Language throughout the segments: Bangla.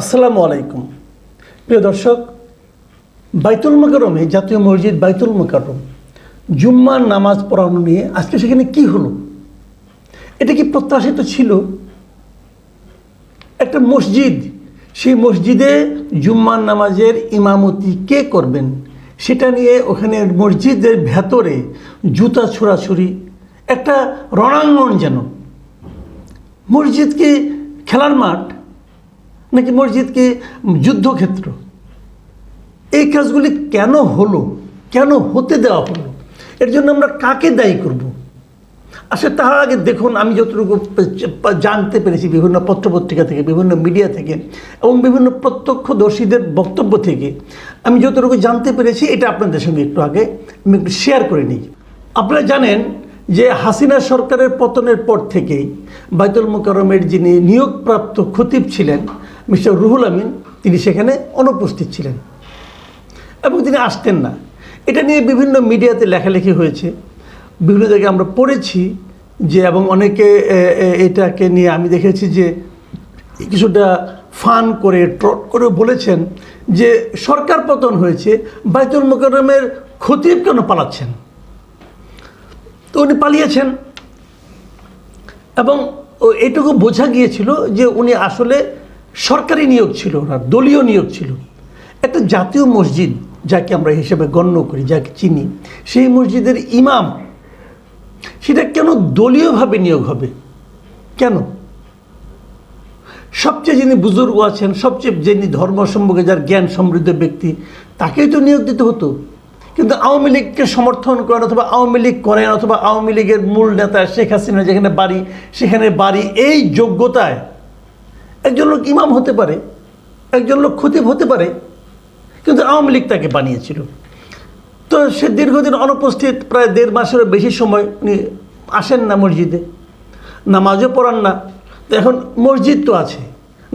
আসসালামু আলাইকুম। প্রিয় দর্শক, বাইতুল মোকারমে জাতীয় মসজিদ বাইতুল মোকাররম, জুম্মার নামাজ পড়ানো নিয়ে আজকে সেখানে কি হলো? এটা কি প্রত্যাশিত ছিল? একটা মসজিদ, সেই মসজিদে জুম্মার নামাজের ইমামতি কে করবেন? সেটা নিয়ে ওখানে মসজিদের ভেতরে জুতা ছোড়াছুরি একটা রণাঙ্গন যেন। মসজিদ কি খেলার মাঠ নাকি মসজিদ কি যুদ্ধক্ষেত্র? এই কাজগুলি কেন হলো? কেন হতে দেওয়া হলো? এর জন্য আমরা কাকে দায়ী করব? আসলে তার আগে দেখুন, আমি যতটুকু জানতে পেরেছি বিভিন্ন পত্রপত্রিকা থেকে, বিভিন্ন মিডিয়া থেকে এবং বিভিন্ন প্রত্যক্ষদর্শীদের বক্তব্য থেকে, আমি যতটুকু জানতে পেরেছি, এটা আপনাদের সঙ্গে একটু আগে আমি একটু শেয়ার করে নিই। আপনারা জানেন যে হাসিনা সরকারের পতনের পর থেকেই বাইতুল মোকারমের যিনি নিয়োগপ্রাপ্ত খতিব ছিলেন মিস্টার রুহুল আমিন, তিনি সেখানে অনুপস্থিত ছিলেন। এবং তিনি আসতেন না। এটা নিয়ে বিভিন্ন মিডিয়াতে লেখালেখি হয়েছে। বিভিন্ন জায়গায় আমরা পড়েছি যে, এবং অনেকে এটাকে নিয়ে আমি দেখেছি যে, কিছুটা ফান করে, ট্রট করে বলেছেন যে, সরকার পতন হয়েছে, বাইতুল মোকাররমের খতিব কেন পালাচ্ছেন? তো উনি পালিয়েছেন। এবং ও, এইটুকু বোঝা গিয়েছিল যে, উনি আসলে সরকারি নিয়োগ ছিল না, দলীয় নিয়োগ ছিল। একটা জাতীয় মসজিদ যাকে আমরা হিসেবে গণ্য করি, যাকে চিনি, সেই মসজিদের ইমাম, সেটা কেন দলীয়ভাবে নিয়োগ হবে? কেন? সবচেয়ে যিনি বুজুর্গ আছেন, সবচেয়ে যিনি ধর্ম সম্পর্কে যার জ্ঞান সমৃদ্ধ ব্যক্তি, তাকেই তো নিয়োগ দিতে হতো। কিন্তু আওয়ামী লীগকে সমর্থন করেন অথবা আওয়ামী লীগ করেন অথবা আওয়ামী লীগের মূল নেতা শেখ হাসিনা যেখানে বাড়ি, সেখানে বাড়ি, এই যোগ্যতায় একজন লোক ইমাম হতে পারে, একজন লোক খতিব হতে পারে, কিন্তু আওয়ামী লীগ তাকে বানিয়েছিল। তো সে দীর্ঘদিন অনুপস্থিত, প্রায় দেড় মাসেরও বেশি সময় উনি আসেন না মসজিদে। নামাজও পড়ান না। তো এখন মসজিদ তো আছে।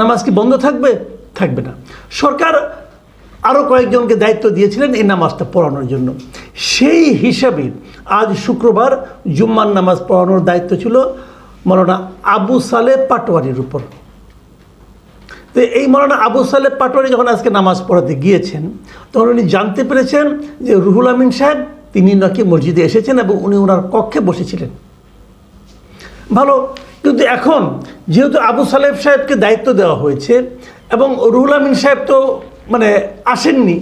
নামাজ কি বন্ধ থাকবে? থাকবে না। সরকার আরও কয়েকজনকে দায়িত্ব দিয়েছিলেন এই নামাজটা পড়ানোর জন্য। সেই হিসাবে আজ শুক্রবার জুম্মার নামাজ পড়ানোর দায়িত্ব ছিল মৌলানা আবু সালে পাটোয়ারির উপর। তো এই মৌলানা আবু সালেব পাটোয়ারি যখন আজকে নামাজ পড়াতে গিয়েছেন, তখন উনি জানতে পেরেছেন যে রুহুল আমিন সাহেব, তিনি নাকি মসজিদে এসেছেন এবং উনি ওনার কক্ষে বসেছিলেন। ভালো, কিন্তু এখন যেহেতু আবু সালেব সাহেবকে দায়িত্ব দেওয়া হয়েছে এবং রুহুল আমিন সাহেব তো মানে আসেননি,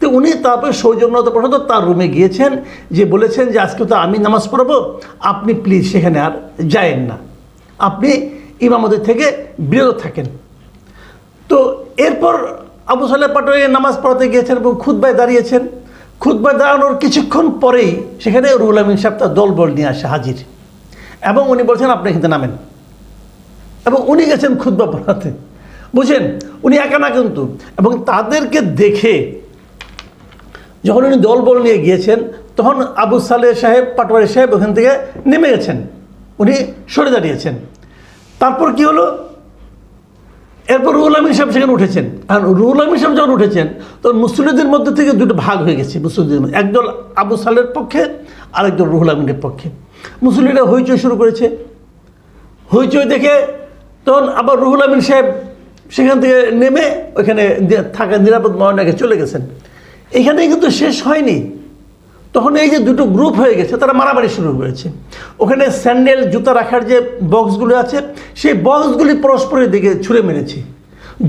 তো উনি তারপরে সৌজন্যতা প্রসাদ তার রুমে গিয়েছেন, যে বলেছেন যে আজকে তো আমি নামাজ পড়াবো, আপনি প্লিজ সেখানে আর যায়েন না। আপনি ইমামদের থেকে বিরত থাকেন। তো এরপর আবু সালেহ পাটোয়ারি নামাজ পড়াতে গিয়েছেন এবং খুদ্বায় দাঁড়িয়েছেন। খুদ্বায় দাঁড়ানোর কিছুক্ষণ পরেই সেখানে রুহুল আমিন সাহেব তার দলবল নিয়ে আসে, হাজির। এবং উনি বলছেন, আপনি এখানে নামেন। এবং উনি গেছেন খুদ্া পড়াতে। বুঝেন, উনি একা না কিন্তু। এবং তাদেরকে দেখে যখন উনি দলবল নিয়ে গিয়েছেন, তখন আবু সালেহ সাহেব, পাটোয়ারি সাহেব ওখান থেকে নেমে গেছেন। উনি সরে দাঁড়িয়েছেন। তারপর কি হলো? এরপর রুহুল আমিন সাহেব সেখানে উঠেছেন। আর রুহুল আমিন সাহেব যখন উঠেছেন, তখন মুসলিমদের মধ্যে থেকে দুটো ভাগ হয়ে গেছে, মুসলিমদের মধ্যে। একদল আবু সালের পক্ষে, আরেকদল রুহুল আমিনের পক্ষে। মুসলিমরা হইচই শুরু করেছে। হইচই দেখে তখন আবার রুহুল আমিন সাহেব সেখান থেকে নেমে ওইখানে থাকা নিরাপদ মহানাকে চলে গেছেন। এখানে কিন্তু শেষ হয়নি। তখন এই যে দুটো গ্রুপ হয়ে গেছে, তারা মারামারি শুরু হয়েছে। ওখানে স্যান্ডেল জুতা রাখার যে বক্সগুলো আছে, সেই বক্সগুলি পরস্পরের দিকে ছুঁড়ে মেরেছে।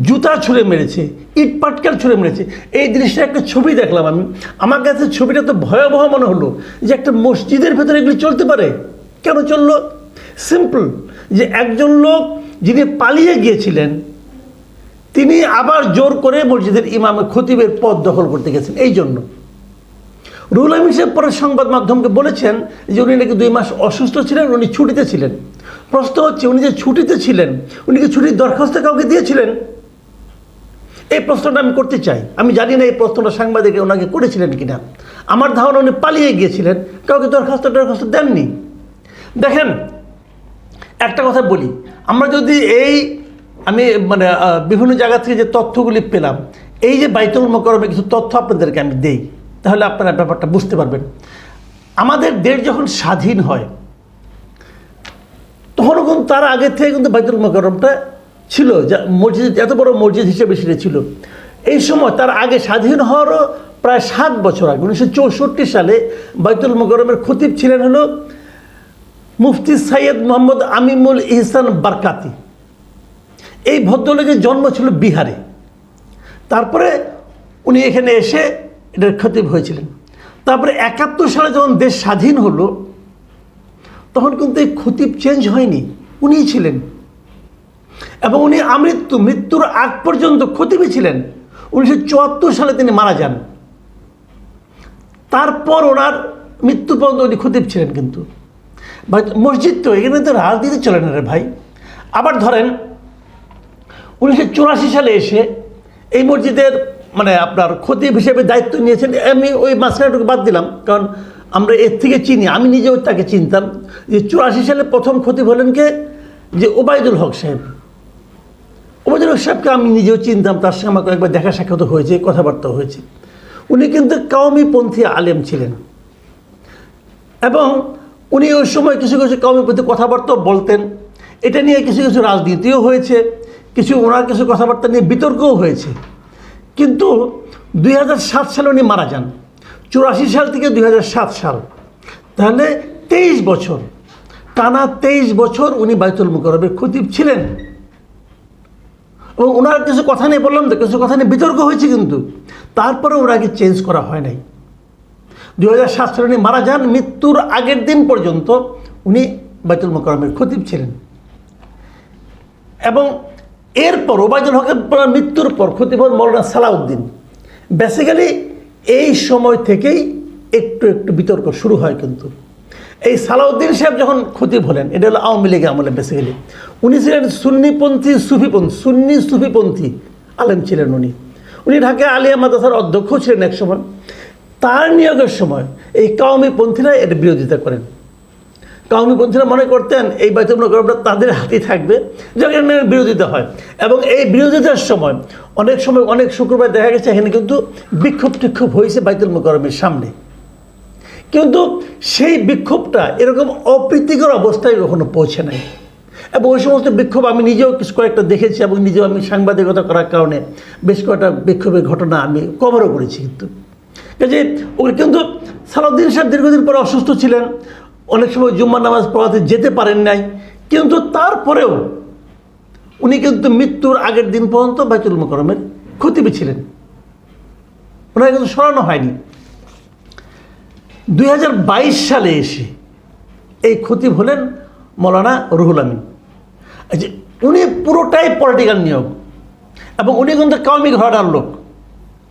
জুতা ছুঁড়ে মেরেছে, ইট পাটকেল ছুঁড়ে মেরেছে। এই দৃশ্যে একটা ছবি দেখলাম আমি। আমার কাছে ছবিটা তো ভয়াবহ মনে হলো যে একটা মসজিদের ভেতরে এগুলি চলতে পারে। কেন চলল? সিম্পল যে একজন লোক যিনি পালিয়ে গিয়েছিলেন, তিনি আবার জোর করে মসজিদের ইমামে খতিবের পদ দখল করতে গেছেন। এই জন্য। রুহুল আমিন সাহেব পরে সংবাদ মাধ্যমকে বলেছেন যে উনি নাকি দুই মাস অসুস্থ ছিলেন, উনি ছুটিতে ছিলেন। প্রশ্ন হচ্ছে, উনি যে ছুটিতে ছিলেন, উনি কি ছুটির দরখাস্ত কাউকে দিয়েছিলেন? এই প্রশ্নটা আমি করতে চাই। আমি জানি না এই প্রশ্নটা সাংবাদিক ওনাকে করেছিলেন কিনা। আমার ধারণা উনি পালিয়ে গিয়েছিলেন, কাউকে দরখাস্ত দরখাস্ত দেননি। দেখেন, একটা কথা বলি, আমরা যদি এই, আমি মানে বিভিন্ন জায়গা থেকে যে তথ্যগুলি পেলাম, এই যে বাইতুল মোকরমে কিছু তথ্য আপনাদেরকে আমি দেই। তাহলে আপনারা ব্যাপারটা বুঝতে পারবেন। আমাদের দেশ যখন স্বাধীন হয় তখনও কিন্তু তার আগে থেকে কিন্তু বাইতুল মোকরমটা ছিল, যা মসজিদ, এত বড় মসজিদ হিসেবে সেটা ছিল। এই সময় তার আগে স্বাধীন হওয়ারও প্রায় সাত বছর আগে, উনিশশো চৌষট্টি সালে বাইতুল মোকরমের খতিব ছিলেন হলো মুফতি সৈয়দ মোহাম্মদ আমিমুল ইহসান বারকাতি। এই ভদ্রলোকের জন্ম ছিল বিহারে। তারপরে উনি এখানে এসে এটার খতিব হয়েছিলেন তারপরে একাত্তর সালে যখন দেশ স্বাধীন হলো, তখন কিন্তু এই খতিব চেঞ্জ হয়নি। উনিই ছিলেন। এবং উনি আমৃত্যু, মৃত্যুর আগ পর্যন্ত খতিবই ছিলেন। উনিশশো চুয়াত্তর সালে তিনি মারা যান। তারপর ওনার মৃত্যু পর্যন্ত উনি খতিব ছিলেন কিন্তু। মসজিদ তো এখানে তো রাজনীতি চলে না রে ভাই। আবার ধরেন, উনিশশো চুরাশি সালে এসে এই মসজিদের মানে আপনার খতিব হিসেবে দায়িত্ব নিয়েছেন, আমি ওই মাঝখানেটুকু বাদ দিলাম। কারণ আমরা এর থেকে চিনি, আমি নিজেও তাকে চিনতাম। যে চুরাশি সালে প্রথম খতিব হলেন কে? যে ওবায়দুল হক সাহেব। ওবায়দুল হক সাহেবকে আমি নিজেও চিনতাম, তার সঙ্গে আমার কয়েকবার দেখা সাক্ষাৎ হয়েছে কথাবার্তা হয়েছে। উনি কিন্তু কাউমিপন্থী আলেম ছিলেন। এবং উনি ওই সময় কিছু কিছু কমের প্রতি কথাবার্তা বলতেন। এটা নিয়ে কিছু কিছু রাজনীতিও হয়েছে, কিছু ওনার কিছু কথাবার্তা নিয়ে বিতর্কও হয়েছে। কিন্তু দুই হাজার সাত সালে উনি মারা যান। চুরাশি সাল থেকে দুই হাজার সাত সাল। তাহলে তেইশ বছর। টানা তেইশ বছর উনি বাইতুল মুকরবের খতিব ছিলেন। এবং ওনার কিছু কথা নিয়ে বললাম তো, কিছু কথা নিয়ে বিতর্ক হয়েছে কিন্তু। তারপরে ওনাকে চেঞ্জ করা হয় নাই। দু সাত সালে উনি মারা যান, মৃত্যুর আগের দিন পর্যন্ত উনি বাইতুল মোকরমের খতিব ছিলেন। এবং এরপর ওবায়দুল হকের মৃত্যুর পর হন মৌলানা সালাউদ্দিন। বেসিক্যালি এই সময় থেকেই একটু একটু বিতর্ক শুরু হয় কিন্তু। এই সালাউদ্দিন সাহেব যখন খতিব হলেন এটা হলো আওয়ামী লীগ আমলে বেসিক্যালি উনি ছিলেন সুন্নিপন্থী, সুফিপন্থী, সুন্নি সুফিপন্থী আলেম ছিলেন উনি। উনি ঢাকা আলিয়া মাদ্রাসার অধ্যক্ষ ছিলেন এক সময়। তার নিয়োগের সময় এই কাউমি পন্থীরা এর বিরোধিতা করেন। কাউমিপন্থীরা মনে করতেন এই বাইতুল মোকরমটা তাদের হাতেই থাকবে। যেখানে বিরোধিতা হয়। এবং এই বিরোধিতার সময় অনেক সময় অনেক শুক্রবার দেখা গেছে, এখানে কিন্তু বিক্ষোভ টিক্ষোভ হয়েছে বাইতুল মোকরমের সামনে। কিন্তু সেই বিক্ষোভটা এরকম অপ্রীতিকর অবস্থায় কখনো পৌঁছে নাই। এবং ওই সমস্ত বিক্ষোভ আমি নিজেও কিছু কয়েকটা দেখেছি এবং নিজেও আমি সাংবাদিকতা করার কারণে বেশ কয়েকটা বিক্ষোভের ঘটনা আমি কভারও করেছি কিন্তু। কাজে ওগুলো কিন্তু সালাউদ্দিন সাহেব দীর্ঘদিন পরে অসুস্থ ছিলেন। অনেক সময় জুম্মা নামাজ পড়াতে যেতে পারেন নাই, কিন্তু তারপরেও উনি কিন্তু মৃত্যুর আগের দিন পর্যন্ত বাইতুল মোকরমের খতিবে ছিলেন। ওনাকে কিন্তু সরানো হয়নি। দুই হাজার বাইশ সালে এসে এই খতিব হলেন মৌলানা রুহুল আমিন। উনি পুরোটাই পলিটিক্যাল নিয়োগ এবং উনি কিন্তু কাউমি ঘরানার লোক।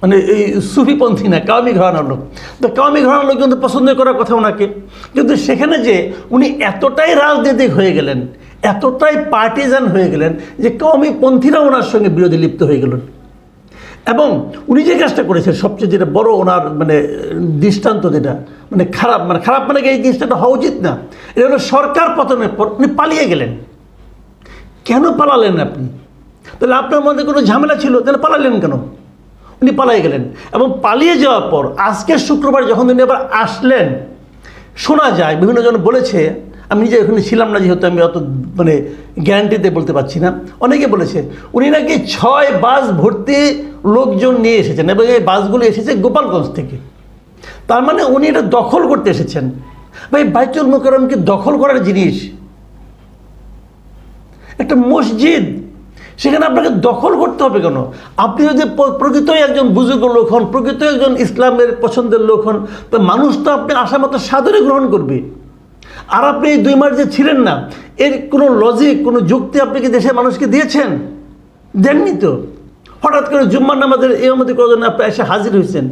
মানে এই সুফিপন্থী না কাউমি ঘরানার লোক। তো কাউমি ঘরানার লোক কিন্তু পছন্দ করার কথা ওনাকে। কিন্তু সেখানে যে উনি এতটাই রাজনীতিক হয়ে গেলেন, এতটাই পার্টিজান হয়ে গেলেন, যে কাউমি পন্থীরা ওনার সঙ্গে বিরোধী লিপ্ত হয়ে গেলেন। এবং উনি যে কাজটা করেছেন, সবচেয়ে যেটা বড় ওনার মানে দৃষ্টান্ত যেটা মানে খারাপ মানে খারাপ মানে এই জিনিসটা হওয়া উচিত না। এটা হলো সরকার পতনের পর উনি পালিয়ে গেলেন। কেন পালালেন আপনি? তাহলে আপনার মধ্যে কোনো ঝামেলা ছিল, তাহলে পালালেন কেন? উনি পালিয়ে গেলেন। এবং পালিয়ে যাওয়ার পর, আজকের শুক্রবার যখন তিনি আবার আসলেন, শোনা যায়, বিভিন্ন জন বলেছে, আমি নিজে ওখানে ছিলাম না যেহেতু আমি অত মানে গ্যারান্টিতে বলতে পারছি না। অনেকে বলেছে, উনি নাকি ছয় বাস ভর্তি লোকজন নিয়ে এসেছেন এবং এই বাসগুলো এসেছে গোপালগঞ্জ থেকে। তার মানে উনি এটা দখল করতে এসেছেন। ভাই, বাইতুল মোকরম কি দখল করার জিনিস। একটা মসজিদ সেখানে আপনাকে দখল করতে হবে কেন? আপনি যদি প্রকৃতই একজন বুজুর্গ লোক হন প্রকৃত একজন ইসলামের পছন্দের লোক হন, তো মানুষ তো আপনি আশা মতো সাদরে গ্রহণ করবে। আর আপনি এই দুই মাস যে ছিলেন না, এর কোনো লজিক কোনো যুক্তি আপনি কি দেশের মানুষকে দিয়েছেন? দেননি তো? হঠাৎ করে জুম্মার নামাজের এই আমাদের কজন আপনি এসে হাজির হয়েছেন।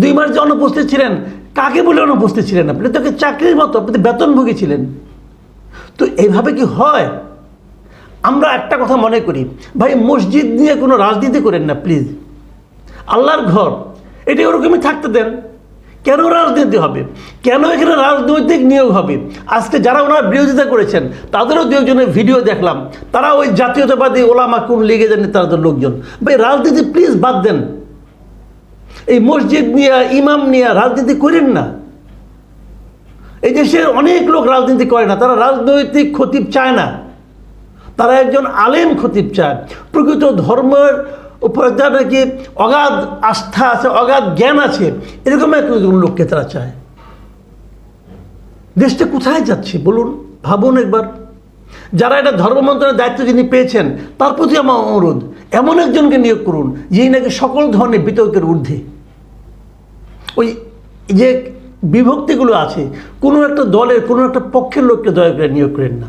দুই মাস যে অনুপস্থিত ছিলেন, কাকে বলে অনুপস্থিত ছিলেন আপনি? তোকে চাকরির মতো, আপনি বেতনভোগী ছিলেন। তো এইভাবে কি হয়? আমরা একটা কথা মনে করি, ভাই, মসজিদ নিয়ে কোনো রাজনীতি করেন না প্লিজ আল্লাহর ঘর, এটি ওরকমই থাকতে দেন। কেন রাজনীতি হবে? কেন এখানে রাজনৈতিক নিয়োগ হবে? আজকে যারা ওনার বিরোধিতা করেছেন, তাদেরও দু একজনের ভিডিও দেখলাম। তারা ওই জাতীয়তাবাদী ওলামা কোন লিগে জানি তাদের লোকজন। ভাই, রাজনীতি প্লিজ বাদ দেন। এই মসজিদ নিয়ে, ইমাম নিয়ে রাজনীতি করেন না। এই দেশের অনেক লোক রাজনীতি করে না, তারা রাজনৈতিক ক্ষতি চায় না। তারা একজন আলেম খতিব চায়। প্রকৃত ধর্মের উপর যার নাকি অগাধ আস্থা আছে, অগাধ জ্ঞান আছে, এরকম একজন লোককে তারা চায়। দেশটা কোথায় যাচ্ছে বলুন, ভাবুন একবার। যারা এটা ধর্ম মন্ত্রণের দায়িত্ব যিনি পেয়েছেন, তার প্রতি আমার অনুরোধ, এমন একজনকে নিয়োগ করুন, যিনি নাকি সকল ধরনের বিতর্কের ঊর্ধ্বে। ওই যে বিভক্তিগুলো আছে, কোনো একটা দলের, কোনো একটা পক্ষের লোককে দয়া করে নিয়োগ করেন না।